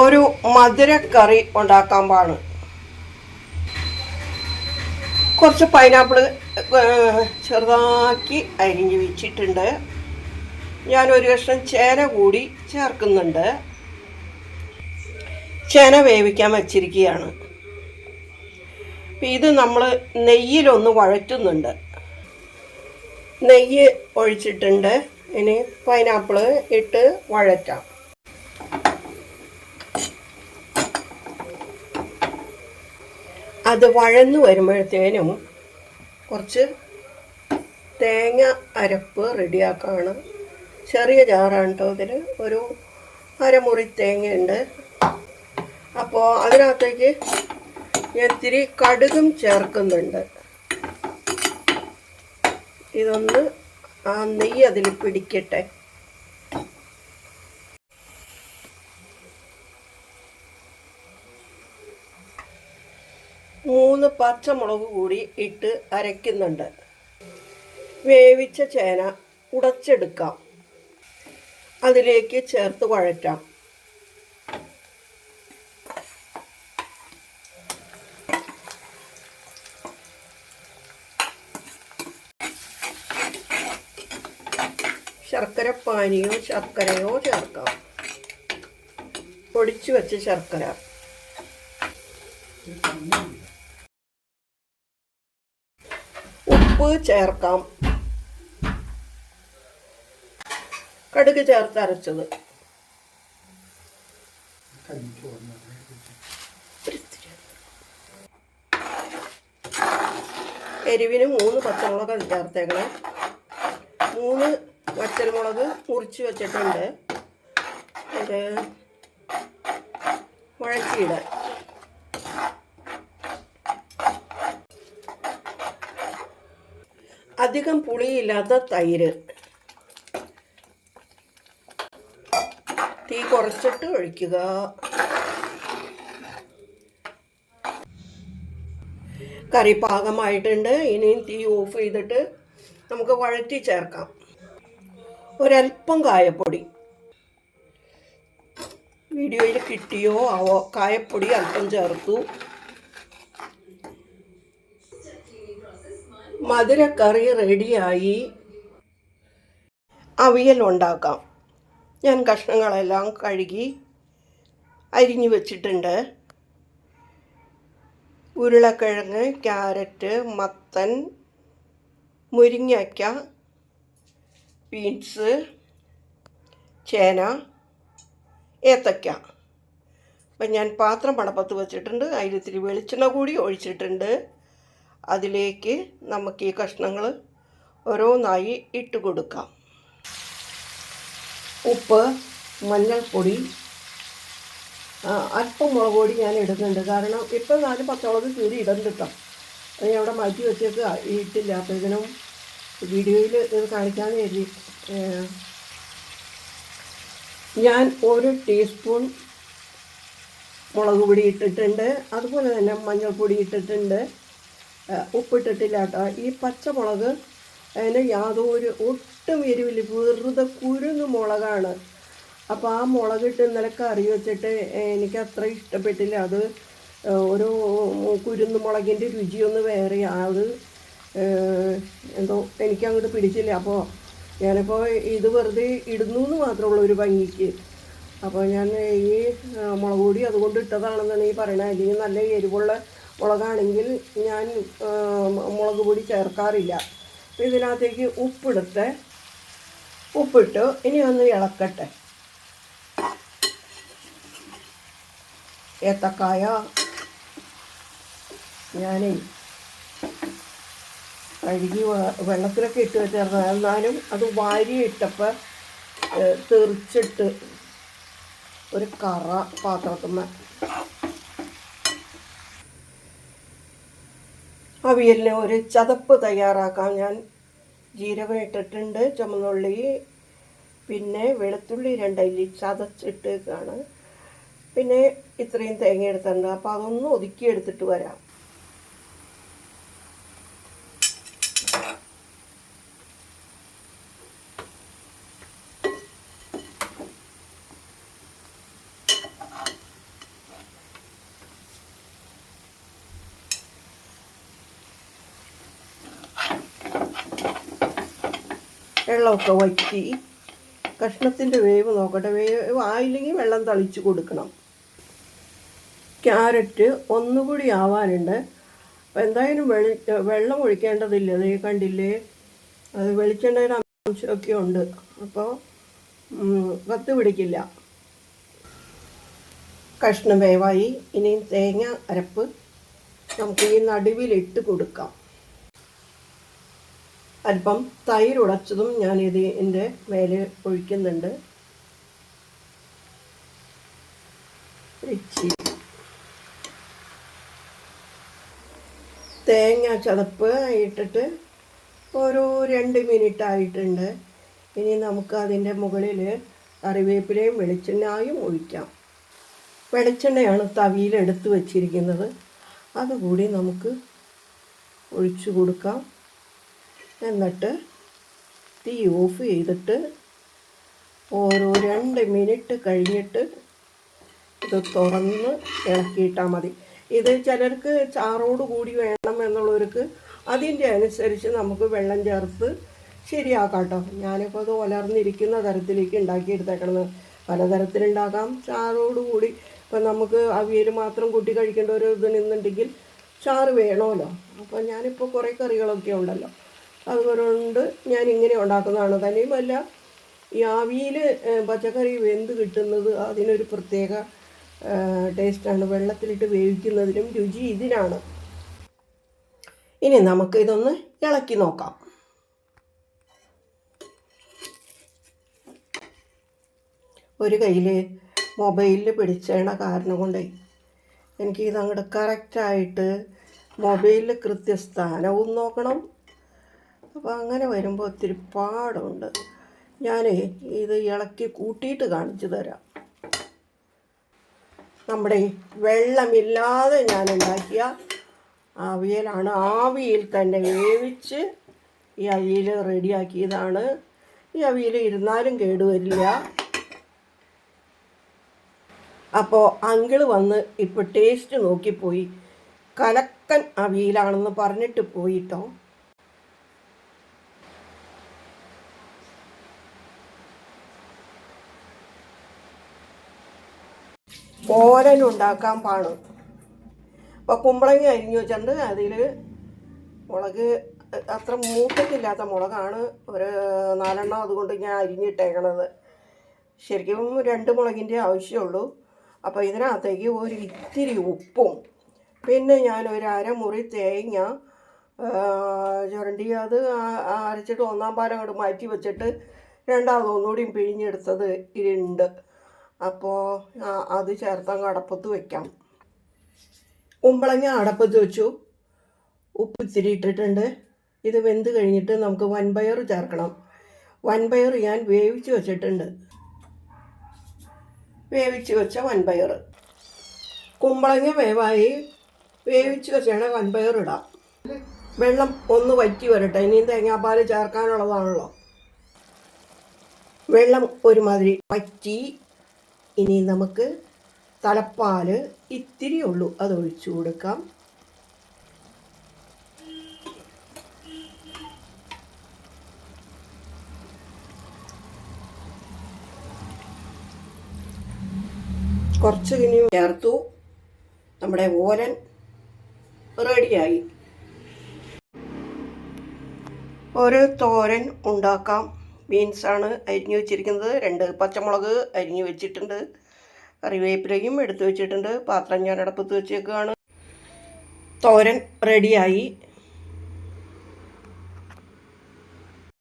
ഒരു മധുരക്കറി ഉണ്ടാക്കാൻ പാണ് കുറച്ച് പൈനാപ്പിൾ ചെറുതാക്കി അരിഞ്ഞ് വെച്ചിട്ടുണ്ട്. ഞാൻ ഒരു കഷ്ണം ചേന കൂടി ചേർക്കുന്നുണ്ട്. ചേന വേവിക്കാൻ വച്ചിരിക്കുകയാണ്. ഇത് നമ്മൾ നെയ്യിലൊന്ന് വഴറ്റുന്നുണ്ട്. നെയ്യ് ഒഴിച്ചിട്ടുണ്ട്. ഇനി പൈനാപ്പിൾ ഇട്ട് വഴറ്റാം. അത് വഴന്നു വരുമ്പോഴത്തേനും കുറച്ച് തേങ്ങ അരപ്പ് റെഡിയാക്കാണ്. ചെറിയ ജാറാണ് കേട്ടോ ഇതിൽ ഒരു അരമുറി തേങ്ങയുണ്ട്. അപ്പോൾ അതിനകത്തേക്ക് ഞാൻ ഇത്തിരി കടുകും ചേർക്കുന്നുണ്ട്. ഇതൊന്ന് ആ നെയ്യ് അതിൽ പിടിക്കട്ടെ മൂന്ന് പച്ചമുളക് കൂടി ഇട്ട് അരയ്ക്കുന്നുണ്ട്. വേവിച്ച ചേന ഉടച്ചെടുക്കാം. അതിലേക്ക് ചേർത്ത് കുഴറ്റാം ശർക്കര പാനിയോ ശർക്കരയോ ചേർക്കാം. പൊടിച്ചു വെച്ച ശർക്കര. ഉപ്പ് ചേർക്കാം. കടുക് ചേർത്ത് അരച്ചത്. എരിവിന് മൂന്ന് പച്ചമുളക് ചേർത്തേക്കണം. മൂന്ന് വറ്റൽമുളക് മുറിച്ച് വെച്ചിട്ടുണ്ട്. അത് വഴച്ചിയിടാൻ അധികം പുളിയില്ലാത്ത തൈര്. തീ കുറച്ചിട്ട് ഒഴിക്കുക. കറി പാകമായിട്ടുണ്ട്. ഇനിയും തീ ഓഫ് ചെയ്തിട്ട് നമുക്ക് വഴറ്റി ചേർക്കാം. ഒരല്പം കായപ്പൊടി. വീഡിയോയിൽ കിട്ടിയോ? ആവോ? കായപ്പൊടി അല്പം ചേർത്തു. മധുരക്കറി റെഡിയായി. അവിയൽ ഉണ്ടാക്കാം. ഞാൻ കഷ്ണങ്ങളെല്ലാം കഴുകി അരിഞ്ഞു വച്ചിട്ടുണ്ട്. ഉരുളക്കിഴങ്ങ് ക്യാരറ്റ് മത്തൻ മുരിങ്ങയ്ക്ക ബീൻസ് ചേന ഏത്തക്ക അപ്പം ഞാൻ പാത്രം പടപ്പത്ത് വെച്ചിട്ടുണ്ട്. അതിലിത്തിരി വെളിച്ചെണ്ണ കൂടി ഒഴിച്ചിട്ടുണ്ട്. അതിലേക്ക് നമുക്ക് ഈ കഷ്ണങ്ങൾ ഓരോന്നായി ഇട്ട് കൊടുക്കാം. ഉപ്പ് മഞ്ഞൾപ്പൊടി അല്പം മുളക് പൊടി ഞാൻ ഇടുന്നുണ്ട്. കാരണം ഇപ്പം നാല് പച്ചമുളക് കീറി ഇടുന്നുണ്ട് കേട്ടോ അത് ഞാൻ അവിടെ മാറ്റി വെച്ചേക്ക് ഇട്ടില്ല. അപ്പോൾ വീഡിയോയിൽ ഇത് കാണിക്കാമെന്ന് കരുതി. ഞാൻ ഒരു ടീസ്പൂൺ മുളക് പൊടി ഇട്ടിട്ടുണ്ട്. അതുപോലെ തന്നെ മഞ്ഞൾപ്പൊടി ഇട്ടിട്ടുണ്ട്. ഉപ്പിട്ടിട്ടില്ല കേട്ടോ ഈ പച്ചമുളക് അതിന് യാതൊരു ഒട്ടും എരിവില്ല. വെറുതെ കുരുങ്ങ് മുളകാണ്. അപ്പോൾ ആ മുളകിട്ട് ഇന്നലെ കറി വെച്ചിട്ട് എനിക്ക് അത്ര ഇഷ്ടപ്പെട്ടില്ല. അത് ഒരു കുരുന്ന് മുളകിന്റെ രുചിയൊന്ന് വേറെ. അത് എന്തോ എനിക്ക് അങ്ങോട്ട് പിടിച്ചില്ല. അപ്പോൾ ഞാനിപ്പോൾ ഇത് വെറുതെ ഇടുന്നു എന്ന് മാത്രമേ ഉള്ളൂ ഒരു ഭംഗിക്ക്. അപ്പോൾ ഞാൻ ഈ മുളക് പൊടി അതുകൊണ്ട് ഇട്ടതാണെന്നാണ് ഈ പറയണത്. അല്ലെങ്കിൽ നല്ല എരിവുള്ള മുളകാണെങ്കിൽ ഞാൻ മുളക് പൊടി ചേർക്കാറില്ല. അപ്പോൾ ഇതിനകത്തേക്ക് ഉപ്പിടുത്ത് ഉപ്പിട്ട് ഇനി ഒന്ന് ഇളക്കട്ടെ. ഏത്തക്കായ ഞാനേ കഴുകി വെള്ളത്തിലൊക്കെ ഇട്ട് വെച്ചായിരുന്നു. എന്നാലും അത് വാരി ഇട്ടപ്പോൾ തെറിച്ചിട്ട് ഒരു കറ പാത്രത്തുമ്മ അവിയലിന് ഒരു ചതപ്പ് തയ്യാറാക്കാൻ ഞാൻ ജീരകം ഇട്ടിട്ടുണ്ട് ചുമന്നുള്ളി പിന്നെ വെളുത്തുള്ളി രണ്ടല്ലി ചതച്ചിട്ടേക്കാണ് പിന്നെ ഇത്രയും തേങ്ങ എടുത്തിട്ടുണ്ട്. അപ്പോൾ അതൊന്ന് ഒതുക്കി എടുത്തിട്ട് വരാം. വെള്ളമൊക്കെ വറ്റി കഷ്ണത്തിന്റെ വേവ് നോക്കട്ടെ. വേവ് ആയില്ലെങ്കിൽ വെള്ളം തളിച്ച് കൊടുക്കണം. ക്യാരറ്റ് ഒന്നുകൂടി ആവാനുണ്ട്. അപ്പോൾ എന്തായാലും വെളി വെള്ളം ഒഴിക്കേണ്ടതില്ല? അതേ കണ്ടില്ലേ? അത് വെളിച്ചെണ്ണയുടെ അംശമൊക്കെ ഉണ്ട്. അപ്പോൾ കത്ത് പിടിക്കില്ല. കഷ്ണം വേവായി. ഇനിയും തേങ്ങ അരപ്പ് നമുക്ക് ഈ നടുവിലിട്ട് കൊടുക്കാം. അല്പം തൈര് ഉടച്ചതും ഞാൻ എന്റെ മേലെ ഒഴിക്കുന്നുണ്ട്. തേങ്ങ ചതപ്പ് ഇട്ടിട്ട് ഒരു രണ്ട് മിനിറ്റ് ആയിട്ടുണ്ട്. ഇനി നമുക്ക് അതിന്റെ മുകളിൽ കറിവേപ്പിലയും വെളിച്ചെണ്ണയും ഒഴിക്കാം. വെളിച്ചെണ്ണയാണ് തവിയിൽ എടുത്ത് വച്ചിരിക്കുന്നത്. അതുകൂടി നമുക്ക് ഒഴിച്ചു കൊടുക്കാം. എന്നിട്ട് തീ ഓഫ് ചെയ്തിട്ട് ഓരോ രണ്ട് മിനിറ്റ് കഴിഞ്ഞിട്ട് ഇത് തുറന്ന് ഇളക്കിയിട്ടാൽ മതി. ഇത് ചിലർക്ക് ചാറോട് കൂടി വേണം എന്നുള്ളവർക്ക് അതിന്റെ അനുസരിച്ച് നമുക്ക് വെള്ളം ചേർത്ത് ശരിയാക്കാം കേട്ടോ ഞാനിപ്പോൾ അത് ഒലർന്നിരിക്കുന്ന തരത്തിലേക്ക് ഉണ്ടാക്കിയെടുത്തേക്കണത്. പലതരത്തിലുണ്ടാക്കാം. ചാറോട് കൂടി ഇപ്പം നമുക്ക് അവിയൽ മാത്രം കൂട്ടി കഴിക്കേണ്ട ഒരു ഇത് നിന്നുണ്ടെങ്കിൽ ചാറ് വേണമല്ലോ അപ്പോൾ ഞാനിപ്പോൾ കുറേ കറികളൊക്കെ ഉണ്ടല്ലോ. അതുകൊണ്ട് ഞാൻ ഇങ്ങനെ ഉണ്ടാക്കുന്നതാണ്. തന്നെയുമല്ല ഈ ആവിയിൽ പച്ചക്കറി വെന്ത് കിട്ടുന്നത് അതിനൊരു പ്രത്യേക ടേസ്റ്റാണ്. വെള്ളത്തിലിട്ട് വേവിക്കുന്നതിനും രുചി ഇതിനാണ്. ഇനി നമുക്ക് ഇതൊന്ന് ഇളക്കി നോക്കാം. ഒരു കയ്യിൽ മൊബൈലിൽ പിടിച്ചേണ കാരണം കൊണ്ടേ എനിക്ക് ഇതങ്ങോട്ട് കറക്റ്റായിട്ട് മൊബൈലിൽ കൃത്യസ്ഥാനവും നോക്കണം. അപ്പോൾ അങ്ങനെ വരുമ്പോൾ ഒത്തിരി പാടുണ്ട്. ഞാൻ ഇത് ഇളക്കി കൂട്ടിയിട്ട് കാണിച്ചു തരാം. നമ്മുടെ വെള്ളമില്ലാതെ ഞാൻ ഉണ്ടാക്കിയ അവിയലാണ് ആവിയിൽ തന്നെ വേവിച്ച് ഈ അവിയൽ റെഡിയാക്കിയതാണ്. ഈ അവിയൽ ഇരുന്നാലും കേടുവരില്ല. അപ്പോൾ അങ്കിൾ വന്ന് ഇപ്പോൾ ടേസ്റ്റ് നോക്കിപ്പോയി. കലക്കൻ അവിയലാണെന്ന് പറഞ്ഞിട്ട് പോയിട്ടോ. ഓരൻ ഉണ്ടാക്കാൻ പാണ് അപ്പോൾ കുമ്പളങ്ങ അരിഞ്ഞു വെച്ചിട്ടുണ്ട്. അതിൽ മുളക് അത്ര മൂത്തിട്ടില്ലാത്ത മുളകാണ്. ഒരു നാലെണ്ണം അതുകൊണ്ട് ഞാൻ അരിഞ്ഞിട്ടേക്കണത്. ശരിക്കും രണ്ട് മുളകിന്റെ ആവശ്യമുള്ളൂ. അപ്പോൾ ഇതിനകത്തേക്ക് ഒരു ഇത്തിരി ഉപ്പും പിന്നെ ഞാൻ ഒരു അരമുറി തേങ്ങ ചുരണ്ടി അത് അരച്ചിട്ട് ഒന്നാം പാലം അങ്ങോട്ട് മാറ്റി വെച്ചിട്ട് രണ്ടാമതൊന്നുകൂടിയും പിഴിഞ്ഞെടുത്തത് ഇതിലുണ്ട് അപ്പോൾ അത് ചേർത്തങ്ങ് അടപ്പത്ത് വെക്കാം. കുമ്പളങ്ങ അടപ്പത്ത് വെച്ചു. ഉപ്പ് ഇത്തിരി ഇട്ടിട്ടുണ്ട്. ഇത് വെന്ത് കഴിഞ്ഞിട്ട് നമുക്ക് വൻപയർ ചേർക്കണം. വൻപയർ ഞാൻ വേവിച്ച് വെച്ചിട്ടുണ്ട്. വേവിച്ച് വെച്ച വൻപയർ കുമ്പളങ്ങ വേവായി. വേവിച്ച് വെച്ചാണ് വൻപയർ ഇടാം. വെള്ളം ഒന്ന് വറ്റി വരട്ടെ. ഇനിയും തേങ്ങാപ്പാൽ ചേർക്കാനുള്ളതാണല്ലോ. വെള്ളം ഒരുമാതിരി വറ്റി ഇനി നമുക്ക് തലപ്പാൽ ഇത്തിരി ഉള്ളൂ. അത് ഒഴിച്ചു കൊടുക്കാം. കുറച്ച് ഇനി ചേർത്തു. നമ്മുടെ ഓലൻ റെഡിയായി. ഒരു തോരൻ ഉണ്ടാക്കാം. ബീൻസാണ് അരിഞ്ഞു വെച്ചിരിക്കുന്നത്. രണ്ട് പച്ചമുളക് അരിഞ്ഞു വെച്ചിട്ടുണ്ട്. കറിവേപ്പിലയും എടുത്തു വെച്ചിട്ടുണ്ട്. പാത്രം ഞാൻ അടപ്പത്ത് വെച്ചേക്കുകയാണ് തോരൻ റെഡിയായി